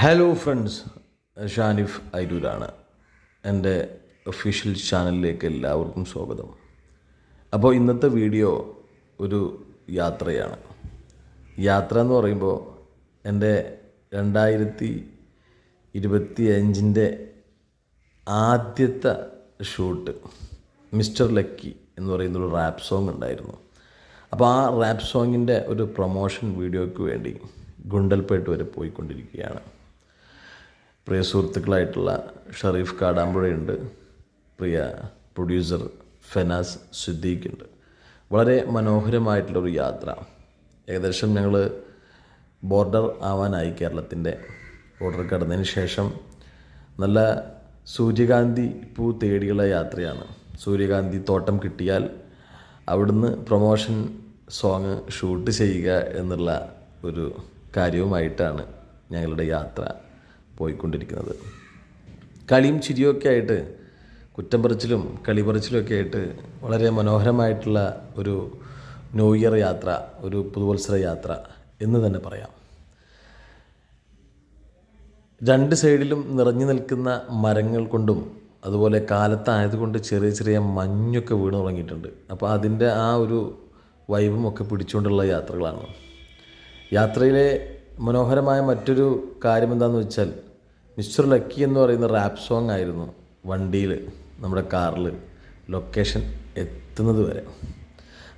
Hello friends Shanif അരൂരാണ് എന്റെ official ചാനലിലേക്ക് എല്ലാവർക്കും സ്വാഗതം. അപ്പോൾ ഇന്നത്തെ വീഡിയോ ഒരു യാത്രയാണ്. യാത്ര എന്ന് പറയുമ്പോൾ എന്റെ രണ്ടായിരത്തി ഇരുപത്തി അഞ്ചിന്റെ ആദ്യത്തെ ഷൂട്ട് മിസ്റ്റർ ലക്കി എന്ന് പറയുന്ന ഒരു റാപ്പ് സോങ് ഉണ്ടായിരുന്നു. അപ്പോൾ ആ റാപ്പ് സോങ്ങിന്റെ ഒരു പ്രൊമോഷൻ വീഡിയോയ്ക്ക് വേണ്ടി ഗുണ്ടൽപേട്ട് വരെ പോയിക്കൊണ്ടിരിക്കുകയാണ്. പ്രിയ സുഹൃത്തുക്കളായിട്ടുള്ള ഷറീഫ് കാടാമ്പുഴയുണ്ട്. പ്രിയ പ്രൊഡ്യൂസർ ഫെനാസ് സിദ്ദീഖ് ഉണ്ട് വളരെ മനോഹരമായിട്ടുള്ളൊരു യാത്ര. ഏകദേശം ഞങ്ങൾ ബോർഡർ ആവാനായി കേരളത്തിന്റെ ബോർഡർ കടന്നതിന് ശേഷം നല്ല സൂര്യകാന്തി പൂ തേടിയുള്ള യാത്രയാണ്. സൂര്യകാന്തി തോട്ടം കിട്ടിയാൽ അവിടുന്ന് പ്രൊമോഷൻ സോങ് ഷൂട്ട് ചെയ്യുക എന്നുള്ള ഒരു കാര്യവുമായിട്ടാണ് ഞങ്ങളുടെ യാത്ര. പോയിക്കൊണ്ടിരിക്കുന്നത്. കളിയും ചിരിയൊക്കെ ആയിട്ട് കുറ്റം പറച്ചിലും കളി പറച്ചിലും ആയിട്ട് വളരെ മനോഹരമായിട്ടുള്ള ഒരു ന്യൂ ഇയർ യാത്ര ഒരു പുതുവത്സര യാത്ര എന്ന് തന്നെ പറയാം. രണ്ട് സൈഡിലും നിറഞ്ഞു നിൽക്കുന്ന മരങ്ങൾ കൊണ്ടും അതുപോലെ കാലത്തായതുകൊണ്ട് ചെറിയ ചെറിയ മഞ്ഞൊക്കെ വീണ് തുടങ്ങിയിട്ടുണ്ട്. അപ്പോൾ അതിന്റെ ആ ഒരു വൈബും ഒക്കെ പിടിച്ചുകൊണ്ടുള്ള യാത്രകളാണ്. യാത്രയിലെ മനോഹരമായ മറ്റൊരു കാര്യം എന്താണെന്ന് വെച്ചാൽ മിസ്റ്റർ ലക്കി എന്ന് പറയുന്ന റാപ്പ് സോങ് ആയിരുന്നു വണ്ടിയിൽ നമ്മുടെ കാറിൽ ലൊക്കേഷൻ എത്തുന്നത് വരെ.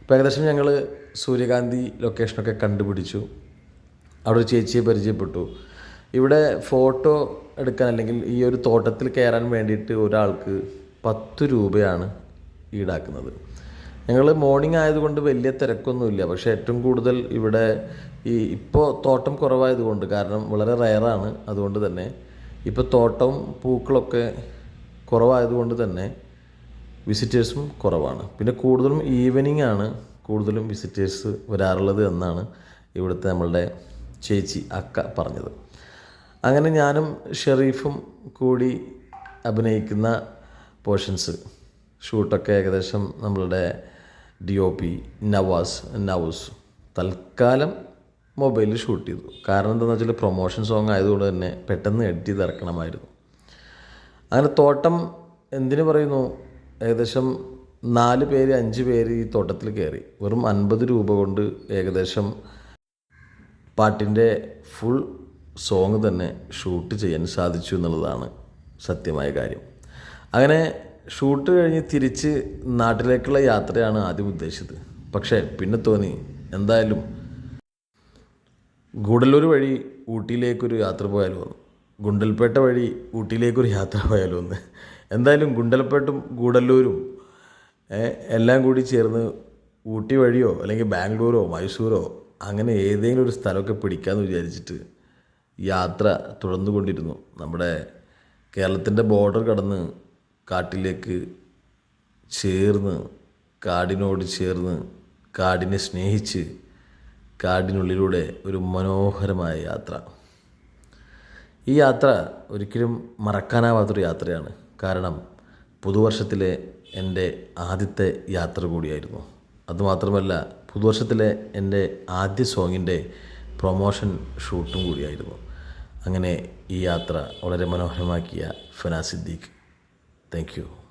അപ്പോൾ ഏകദേശം ഞങ്ങൾ സൂര്യകാന്തി ലൊക്കേഷനൊക്കെ കണ്ടുപിടിച്ചു. അവിടെ ഒരു ചേച്ചിയെ പരിചയപ്പെട്ടു. ഇവിടെ ഫോട്ടോ എടുക്കാൻ അല്ലെങ്കിൽ ഈ ഒരു തോട്ടത്തിൽ കയറാൻ വേണ്ടിയിട്ട് ഒരാൾക്ക് പത്ത് രൂപയാണ് ഈടാക്കുന്നത്. ഞങ്ങൾ മോർണിംഗ് ആയതുകൊണ്ട് വലിയ തിരക്കൊന്നുമില്ല. പക്ഷേ ഏറ്റവും കൂടുതൽ ഇവിടെ ഈ ഇപ്പോൾ തോട്ടം കുറവായതുകൊണ്ട് കാരണം വളരെ റയറാണ് അതുകൊണ്ട് തന്നെ ഇപ്പോൾ തോട്ടവും പൂക്കളൊക്കെ കുറവായതുകൊണ്ട് തന്നെ വിസിറ്റേഴ്സും കുറവാണ്. പിന്നെ കൂടുതലും ഈവനിങ് ആണ് കൂടുതലും വിസിറ്റേഴ്സ് വരാറുള്ളത് എന്നാണ് ഇവിടുത്തെ നമ്മളുടെ ചേച്ചി അക്ക പറഞ്ഞത്. അങ്ങനെ ഞാനും ഷെറീഫും കൂടി അഭിനയിക്കുന്ന പോർഷൻസ് ഷൂട്ടൊക്കെ ഏകദേശം നമ്മളുടെ D O P Navas Navoos തൽക്കാലം മൊബൈലിൽ ഷൂട്ട് ചെയ്തു. കാരണം എന്താണെന്ന് വെച്ചാൽ പ്രൊമോഷൻ സോങ് ആയതുകൊണ്ട് തന്നെ പെട്ടെന്ന് എഡിറ്റ് ചെയ്ത് ഇറക്കണമായിരുന്നു. അങ്ങനെ തോട്ടം എന്തിനു പറയുന്നു? ഏകദേശം നാല് പേര് അഞ്ച് പേര് ഈ തോട്ടത്തിൽ കയറി. വെറും അൻപത് രൂപ കൊണ്ട് ഏകദേശം പാട്ടിന്റെ ഫുൾ സോങ് തന്നെ ഷൂട്ട് ചെയ്യാൻ സാധിച്ചു എന്നുള്ളതാണ് സത്യമായ കാര്യം. അങ്ങനെ ഷൂട്ട് കഴിഞ്ഞ് തിരിച്ച് നാട്ടിലേക്കുള്ള യാത്രയാണ് ആദ്യം ഉദ്ദേശിച്ചത്. പക്ഷേ പിന്നെ തോന്നി എന്തായാലും ഗൂഡല്ലൂർ വഴി ഊട്ടിയിലേക്കൊരു യാത്ര പോയാലും വന്നു ഗുണ്ടൽപേട്ട വഴി ഊട്ടിയിലേക്കൊരു യാത്ര പോയാലും ഒന്ന് എന്തായാലും ഗുണ്ടൽപേട്ടും ഗൂഡല്ലൂരും എല്ലാം കൂടി ചേർന്ന് ഊട്ടി വഴിയോ അല്ലെങ്കിൽ ബാംഗ്ലൂരോ മൈസൂരോ അങ്ങനെ ഏതെങ്കിലും ഒരു സ്ഥലമൊക്കെ പിടിക്കാമെന്ന് വിചാരിച്ചിട്ട് യാത്ര തുടർന്നുകൊണ്ടിരുന്നു. നമ്മുടെ കേരളത്തിന്റെ ബോർഡർ കടന്ന് കാട്ടിലേക്ക് ചേർന്ന് കാടിനോട് ചേർന്ന് കാടിനെ സ്നേഹിച്ച് കാടിനുള്ളിലൂടെ ഒരു മനോഹരമായ യാത്ര. ഈ യാത്ര ഒരിക്കലും മറക്കാനാവാത്തൊരു യാത്രയാണ്. കാരണം പുതുവർഷത്തിലെ എന്റെ ആദ്യത്തെ യാത്ര കൂടിയായിരുന്നു. അതുമാത്രമല്ല പുതുവർഷത്തിലെ എന്റെ ആദ്യ സോങ്ങിന്റെ പ്രൊമോഷൻ ഷൂട്ടും കൂടിയായിരുന്നു. അങ്ങനെ ഈ യാത്ര വളരെ മനോഹരമാക്കിയ ഫനാ സിദ്ദീഖ്. താങ്ക്